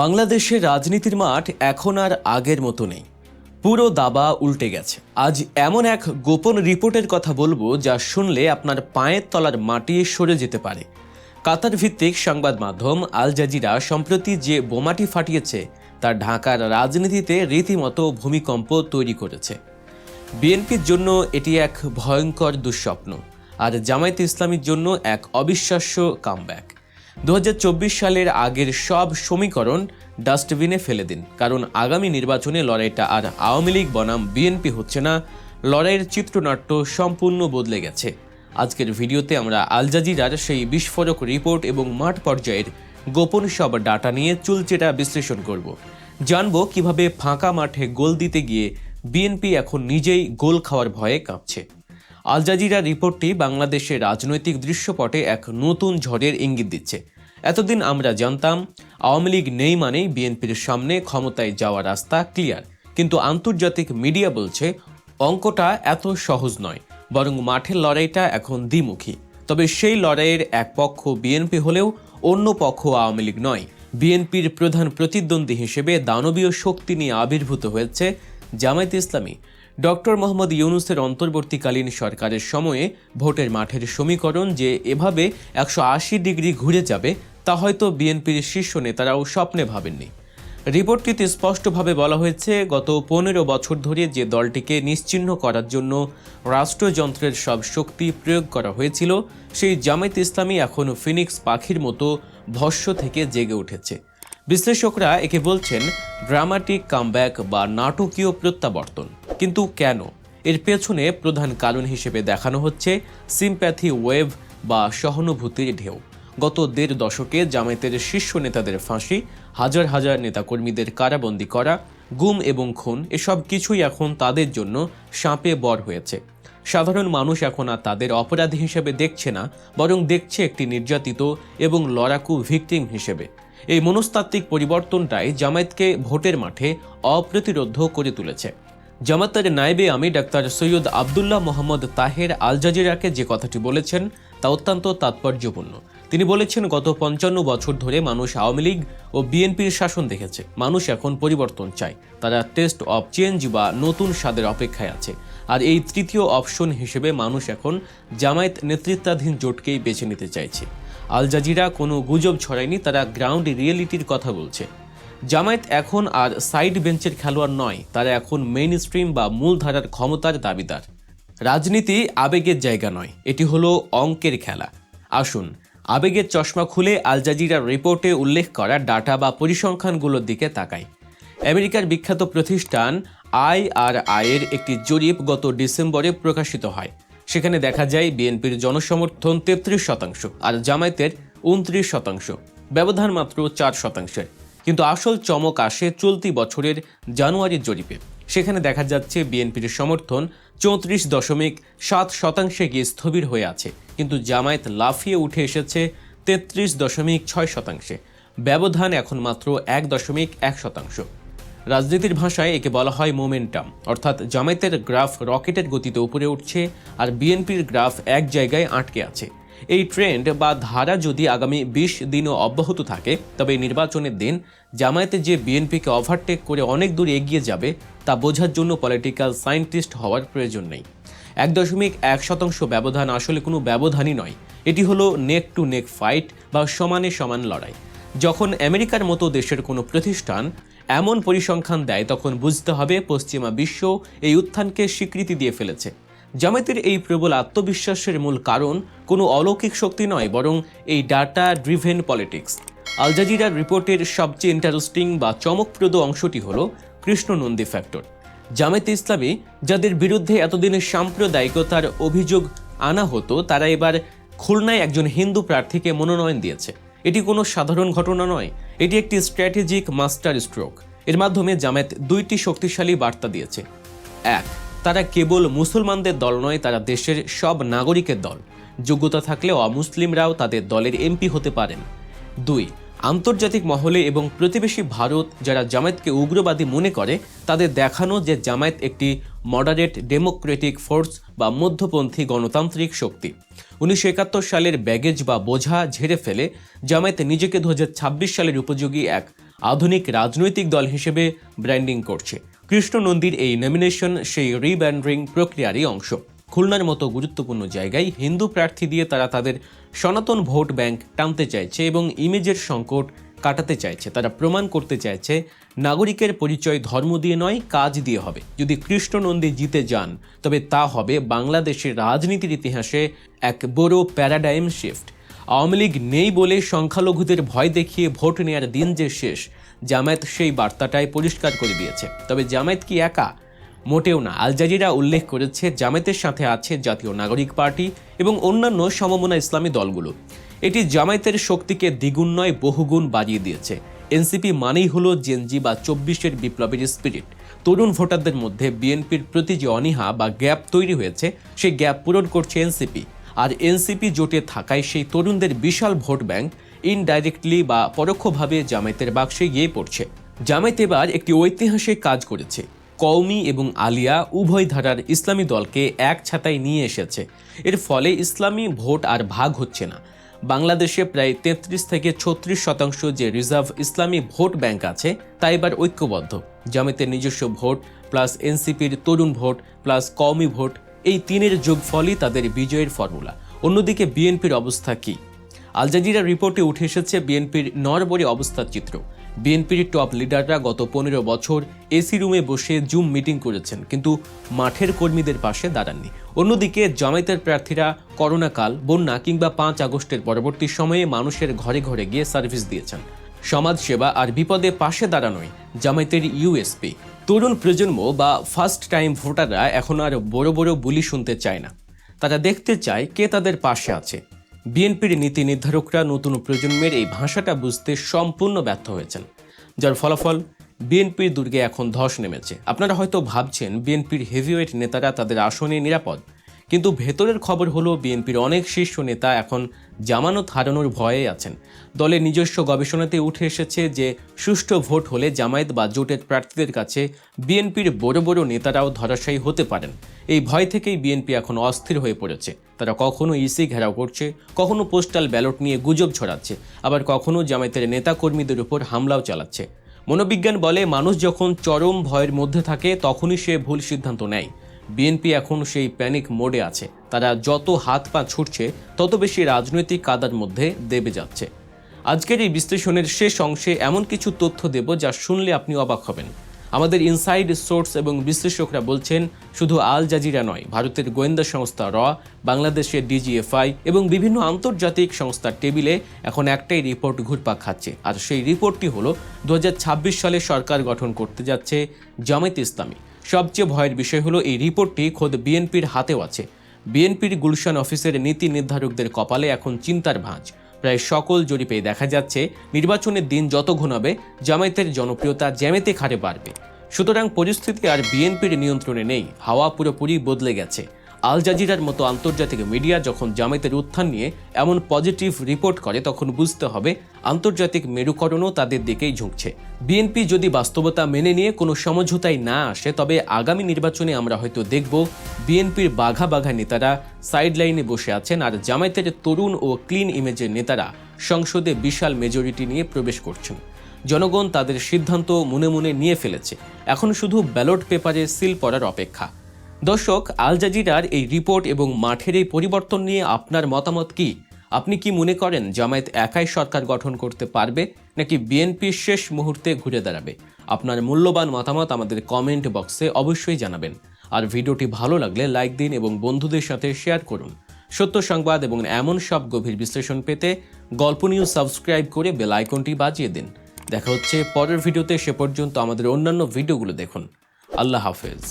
বাংলাদেশের রাজনীতির মাঠ এখন আর আগের মতো নেই। পুরো দাবা উল্টে গেছে। আজ এমন এক গোপন রিপোর্টের কথা বলব যা শুনলে আপনার পায়ের তলার মাটি সরে যেতে পারে। কাতার ভিত্তিক সংবাদ মাধ্যম আল জাজিরা সম্প্রতি যে বোমাটি ফাটিয়েছে, তা ঢাকার রাজনীতিতে রীতিমতো ভূমিকম্প তৈরি করেছে। বিএনপির জন্য এটি এক ভয়ঙ্কর দুঃস্বপ্ন, আর জামায়াত ইসলামীর জন্য এক অবিশ্বাস্য কামব্যাক দু হাজার চব্বিশ সালের আগের সব সমীকরণ ডাস্টবিনে ফেলে দিন, কারণ আগামী নির্বাচনে লড়াইটা আর আওয়ামী লীগ বনাম বিএনপি হচ্ছে না, লড়াইয়ের চিত্রনাট্য সম্পূর্ণ বদলে গেছে। আজকের ভিডিওতে আমরা আলজাজিরার সেই বিস্ফোরক রিপোর্ট এবং মাঠ পর্যায়ের গোপন সব ডাটা নিয়ে চুলচেটা বিশ্লেষণ করব। জানব কীভাবে ফাঁকা মাঠে গোল দিতে গিয়ে বিএনপি এখন নিজেই গোল খাওয়ার ভয়ে কাঁপছে। আল জাজিরা রিপোর্টটি বাংলাদেশের রাজনৈতিক দৃশ্যপটে এক নতুন ঝড়ের ইঙ্গিত দিচ্ছে। এতদিন আমরা জানতাম, আওয়ামী লীগ নেই মানেই বিএনপির সামনে ক্ষমতায় যাওয়ার রাস্তা ক্লিয়ার। কিন্তু আন্তর্জাতিক মিডিয়া বলছে, অঙ্কটা এত সহজ নয়, বরং মাঠের লড়াইটা এখন দ্বিমুখী। তবে সেই লড়াইয়ের এক পক্ষ বিএনপি হলেও অন্য পক্ষ আওয়ামী লীগ নয়। বিএনপির প্রধান প্রতিদ্বন্দ্বী হিসেবে দানবীয় শক্তি নিয়ে আবির্ভূত হয়েছে জামায়াত ইসলামী। ডক্টর মোহাম্মদ ইউনুসের অন্তর্বর্তীকালীন সরকারের সময়ে ভোটের মাঠের সমীকরণ যে এভাবে একশো আশি ডিগ্রি ঘুরে যাবে, তা হয়তো বিএনপির শীর্ষ নেতারাও স্বপ্নে ভাবেননি। রিপোর্টটিতে স্পষ্টভাবে বলা হয়েছে, গত পনেরো বছর ধরে যে দলটিকে নিশ্চিহ্ন করার জন্য রাষ্ট্রযন্ত্রের সব শক্তি প্রয়োগ করা হয়েছিল, সেই জামায়াত ইসলামী এখন ফিনিক্স পাখির মতো ভস্য থেকে জেগে উঠেছে। বিশ্লেষকরা একে বলছেন, ড্রামাটিক কামব্যাক বা নাটকীয় প্রত্যাবর্তন। কিন্তু কেন? এর পেছনে প্রধান কারণ হিসেবে দেখানো হচ্ছে সিম্প্যাথি ওয়েভ বা সহানুভূতির ঢেউ। গত দেড় দশকে জামায়াতের শীর্ষ নেতাদের ফাঁসি, হাজার হাজার নেতাকর্মীদের কারাবন্দী করা, গুম এবং খুন, এসব কিছুই এখন তাদের জন্য সাপে বর হয়েছে। সাধারণ মানুষ এখন আর তাদের অপরাধী হিসেবে দেখছে না, বরং দেখছে একটি নির্যাতিত এবং লড়াকু ভিকটিম হিসেবে। এই মনস্তাত্ত্বিক পরিবর্তনটাই জামায়াতকে ভোটের মাঠে অপ্রতিরোধ করে তুলেছে। জামাতের নায়েবে আমি ডাক্তার সৈয়দ আবদুল্লাহ মোহাম্মদ তাহের আল জাজিরাকে যে কথাটি বলেছেন তা অত্যন্ত তাৎপর্যপূর্ণ। তিনি বলেছেন, গত পঞ্চান্ন বছর ধরে মানুষ আওয়ামী লীগ ও বিএনপির শাসন দেখেছে। মানুষ এখন পরিবর্তন চায়। তারা টেস্ট অফ চেঞ্জ বা নতুন স্বাদের অপেক্ষায় আছে। আর এই তৃতীয় অপশন হিসেবে মানুষ এখন জামায়াত নেতৃত্বাধীন জোটকেই বেছে নিতে চাইছে। আল জাজিরা কোনো গুজব ছড়ায়নি, তারা গ্রাউন্ড রিয়েলিটির কথা বলছে। জামায়াত এখন আর সাইড বেঞ্চের খেলোয়াড় নয়, তারা এখন মেইন স্ট্রিম বা মূলধারার ক্ষমতার দাবিদার। রাজনীতি আবেগের জায়গা নয়, এটি হলো অঙ্কের খেলা। আসুন, আবেগের চশমা খুলে আল জাজিরার রিপোর্টে উল্লেখ করা ডাটা বা পরিসংখ্যানগুলোর দিকে তাকাই। আমেরিকার বিখ্যাত প্রতিষ্ঠান আই আর আয়ের একটি জরিপ গত ডিসেম্বরে প্রকাশিত হয়। সেখানে দেখা যায় বিএনপির জনসমর্থন তেত্রিশ শতাংশ আর জামায়াতের উনত্রিশ শতাংশ। ব্যবধান মাত্র চার শতাংশের। কিন্তু আসল চমক আসে চলতি বছরের জানুয়ারির জরিপে। সেখানে দেখা যাচ্ছে বিএনপির সমর্থন চৌত্রিশ দশমিক সাত শতাংশে গিয়ে স্থবির হয়ে আছে, কিন্তু জামায়াত লাফিয়ে উঠে এসেছে তেত্রিশ দশমিক ছয় শতাংশে। ব্যবধান এখন মাত্র এক দশমিক এক শতাংশ। রাজনীতির ভাষায় একে বলা হয় মোমেন্টাম, অর্থাৎ জামায়াতের গ্রাফ রকেটের গতিতে উপরে উঠছে আর বিএনপির গ্রাফ এক জায়গায় আটকে আছে। এই ট্রেন্ড বা ধারা যদি আগামী বিশ দিনও অব্যাহত থাকে, তবে নির্বাচনের দিন জামায়াতে যে বিএনপিকে ওভারটেক করে অনেক দূর এগিয়ে যাবে, তা বোঝার জন্য পলিটিক্যাল সায়েন্টিস্ট হওয়ার প্রয়োজন নেই। এক দশমিক এক শতাংশ ব্যবধান আসলে কোনো ব্যবধানই নয়। এটি হলো নেক টু নেক ফাইট বা সমানে সমান লড়াই। যখন আমেরিকার মতো দেশের কোনো প্রতিষ্ঠান এমন পরিসংখ্যান দেয়, তখন বুঝতে হবে পশ্চিমা বিশ্ব এই উত্থানকে স্বীকৃতি দিয়ে ফেলেছে। জামায়াতের এই প্রবল আত্মবিশ্বাসের মূল কারণ কোনো অলৌকিক শক্তি নয়, বরং এই ডাটা ড্রিভেন পলিটিক্স আল জাজিরার রিপোর্টের সবচেয়ে ইন্টারেস্টিং বা চমকপ্রদ অংশটি হল কৃষ্ণনন্দী ফ্যাক্টর জামায়াতে ইসলামী, যাদের বিরুদ্ধে এতদিনের সাম্প্রদায়িকতার অভিযোগ আনা হতো, তারা এবার খুলনায় একজন হিন্দু প্রার্থীকে মনোনয়ন দিয়েছে। এটি কোনো সাধারণ ঘটনা নয়, এটি একটি স্ট্র্যাটেজিক মাস্টার স্ট্রোক এর মাধ্যমে জামায়াত দুইটি শক্তিশালী বার্তা দিয়েছে। এক তারা কেবল মুসলমানদের দল নয়, তারা দেশের সব নাগরিকের দল। যোগ্যতা থাকলে অমুসলিমরাও তাদের দলের এমপি হতে পারেন। দুই, আন্তর্জাতিক মহলে এবং প্রতিবেশী ভারত যারা জামায়াতকে উগ্রবাদী মনে করে, তাদের দেখানো যে জামায়াত একটি মডারেট ডেমোক্রেটিক ফোর্স বা মধ্যপন্থী গণতান্ত্রিক শক্তি। উনিশশো একাত্তর সালের ব্যাগেজ বা বোঝা ঝেড়ে ফেলে, জামায়াত নিজেকে দু হাজার ছাব্বিশ সালের উপযোগী এক আধুনিক রাজনৈতিক দল হিসেবে ব্র্যান্ডিং করছে। কৃষ্ণ নন্দীর এই নমিনেশন সেই রিব্র্যান্ডিং প্রক্রিয়ারই অংশ। খুলনার মতো গুরুত্বপূর্ণ জায়গায় হিন্দু প্রার্থী দিয়ে তারা তাদের সনাতন ভোট ব্যাংক টানতে চাইছে এবং ইমেজের সংকট কাটাতে চাইছে। তারা প্রমাণ করতে চাইছে, নাগরিকের পরিচয় ধর্ম দিয়ে নয়, কাজ দিয়ে হবে। যদি কৃষ্ণ নন্দী জিতে যান, তবে তা হবে বাংলাদেশের রাজনীতির ইতিহাসে এক বড় প্যারাডাইম শিফট আওয়ামী লীগ নেই বলে সংখ্যালঘুদের ভয় দেখিয়ে ভোট নেয়ার দিন যে শেষ, জামায়াত সেই বার্তাটাই পরিষ্কার করে দিয়েছে। তবে জামায়াত কি একা? মোটেও না। আল জাজিরা উল্লেখ করেছে, জামায়াতের সাথে আছে জাতীয় নাগরিক পার্টি এবং অন্যান্য সমমনা ইসলামী দলগুলো। এটি জামায়াতের শক্তিকে দ্বিগুণ নয়, বহুগুণ বাড়িয়ে দিয়েছে। এনসিপি মানেই হলো জেনজি বা চব্বিশের বিপ্লবের স্পিরিট। তরুণ ভোটারদের মধ্যে বিএনপির প্রতি যে অনীহা বা গ্যাপ তৈরি হয়েছে, সেই গ্যাপ পূরণ করছে এনসিপি। আর এনসিপি জোটে থাকায় সেই তরুণদের বিশাল ভোট ব্যাংক ইনডাইরেক্টলি বা পরোক্ষভাবে জামায়াতের বাক্সে গিয়ে পড়ছে। জামায়াত এবার একটি ঐতিহাসিক কাজ করেছে। কওমি এবং আলিয়া উভয় ধারার ইসলামী দলকে এক ছাতায় নিয়ে এসেছে। এর ফলে ইসলামী ভোট আর ভাগ হচ্ছে না। বাংলাদেশে প্রায় তেত্রিশ থেকে ছত্রিশ শতাংশ যে রিজার্ভ ইসলামী ভোট ব্যাংক আছে, তা এবার ঐক্যবদ্ধ। জামাতের নিজস্ব ভোট, প্লাস এনসিপির তরুণ ভোট, প্লাস কওমি ভোট এই তিনের যোগফলই তাদের বিজয়ের ফর্মুলা। অন্যদিকে বিএনপির অবস্থা কী? আল জাজিরা রিপোর্টে উঠে এসেছে বিএনপির নরবরে অবস্থার চিত্র। বিএনপির টপ লিডাররা গত পনেরো বছর এসি রুমে বসে জুম মিটিং করেছেন, কিন্তু মাঠের কর্মীদের পাশে দাঁড়াননি। অন্যদিকে জামায়াতের প্রার্থীরা করোনাকাল, বন্যা কিংবা পাঁচ আগস্টের পরবর্তী সময়ে মানুষের ঘরে ঘরে গিয়ে সার্ভিস দিয়েছেন। সমাজসেবা আর বিপদে পাশে দাঁড়ানোই জামায়াতের ইউএসপি তরুণ প্রজন্ম বা ফার্স্ট টাইম ভোটাররা এখন আর বড় বড় বুলি শুনতে চায় না। তারা দেখতে চায় কে তাদের পাশে আছে। বিএনপির নীতি নির্ধারকরা নতুন প্রজন্মের এই ভাষাটা বুঝতে সম্পূর্ণ ব্যর্থ হয়েছেন। যার ফলাফল বিএনপির দুর্গে এখন ধস নেমেছে। আপনারা হয়তো ভাবছেন, বিএনপির হেভিওয়েট নেতারা তাদের আসনে নিরাপদ। কিন্তু ভেতরের খবর হলো বিএনপির অনেক শীর্ষ নেতা এখন জামানত হারানোর ভয়ে আছেন। দলের নিজস্ব গবেষণাতে উঠে এসেছে যে, সুষ্ঠু ভোট হলে জামায়াত বা জোটের প্রার্থীদের কাছে বিএনপির বড় বড় নেতারাও ধরাশায়ী হতে পারেন। এই ভয় থেকেই বিএনপি এখন অস্থির হয়ে পড়েছে। তারা কখনো ইসি ঘেরাও করছে, কখনো পোস্টাল ব্যালট নিয়ে গুজব ছড়াচ্ছে, আবার কখনো জামায়াতের নেতাকর্মীদের উপর হামলাও চালাচ্ছে। মনোবিজ্ঞান বলে, মানুষ যখন চরম ভয়ের মধ্যে থাকে, তখনই সে ভুল সিদ্ধান্ত নেয়। বিএনপি এখন সেই প্যানিক মোডে আছে। তারা যত হাত পা ছুটছে, তত বেশি রাজনৈতিক কাদার মধ্যে দেবে যাচ্ছে। আজকের এই বিশ্লেষণের শেষ অংশে এমন কিছু তথ্য দেব যা শুনলে আপনি অবাক হবেন। আমাদের ইনসাইড সোর্স এবং বিশ্লেষকরা বলছেন, শুধু আল জাজিরা নয়, ভারতের গোয়েন্দা সংস্থা র, বাংলাদেশের ডিজিএফআই এবং বিভিন্ন আন্তর্জাতিক সংস্থার টেবিলে এখন একটাই রিপোর্ট ঘুরপাক খাচ্ছে। আর সেই রিপোর্টটি হলো দু হাজার ছাব্বিশ সালে সরকার গঠন করতে যাচ্ছে জামায়াত ইসলামী। সবচেয়ে ভয়ের বিষয় হলো এই রিপোর্টটি খোদ বিএনপির হাতেও আছে। বিএনপির গুলশান অফিসের নীতি নির্ধারকদের কপালে এখন চিন্তার ভাঁজ। প্রায় সকল জরিপে দেখা যাচ্ছে, নির্বাচনের দিন যত ঘনাবে জামায়াতের জনপ্রিয়তা জ্যামেতে খারে বাড়বে। সুতরাং পরিস্থিতি আর বিএনপির নিয়ন্ত্রণে নেই, হাওয়া পুরোপুরি বদলে গেছে। আল জাজিরার মতো আন্তর্জাতিক মিডিয়া যখন জামায়াতের উত্থান নিয়ে এমন পজিটিভ রিপোর্ট করে, তখন বুঝতে হবে আন্তর্জাতিক মেরুকরণও তাদের দিকেই ঝুঁকছে। বিএনপি যদি বাস্তবতা মেনে নিয়ে কোনো সমঝোতায় না আসে, তবে আগামী নির্বাচনে আমরা হয়তো দেখব বিএনপির বাঘা বাঘা নেতারা সাইডলাইনে বসে আছেন আর জামায়াতের তরুণ ও ক্লিন ইমেজের নেতারা সংসদে বিশাল মেজরিটি নিয়ে প্রবেশ করছেন। জনগণ তাদের সিদ্ধান্ত মনে মনে নিয়ে ফেলেছে। এখন শুধু ব্যালট পেপারে সিল পড়ার অপেক্ষা। দর্শক, আল জাজিরার এই রিপোর্ট এবং মাঠের এই পরিবর্তন নিয়ে আপনার মতামত কি? আপনি কি মনে করেন জামায়াত একাই সরকার গঠন করতে পারবে, নাকি বিএনপি শেষ মুহূর্তে ঘুরে দাঁড়াবে? আপনার মূল্যবান মতামত আমাদের কমেন্ট বক্সে অবশ্যই জানাবেন। আর ভিডিওটি ভালো লাগলে লাইক দিন এবং বন্ধুদের সাথে শেয়ার করুন। সত্য সংবাদ এবং এমন সব গভীর বিশ্লেষণ পেতে গল্প নিউজ সাবস্ক্রাইব করে বেল আইকনটি বাজিয়ে দিন। দেখা হচ্ছে পরের ভিডিওতে, সে পর্যন্ত আমাদের অন্যান্য ভিডিওগুলো দেখুন। আল্লাহ হাফেজ।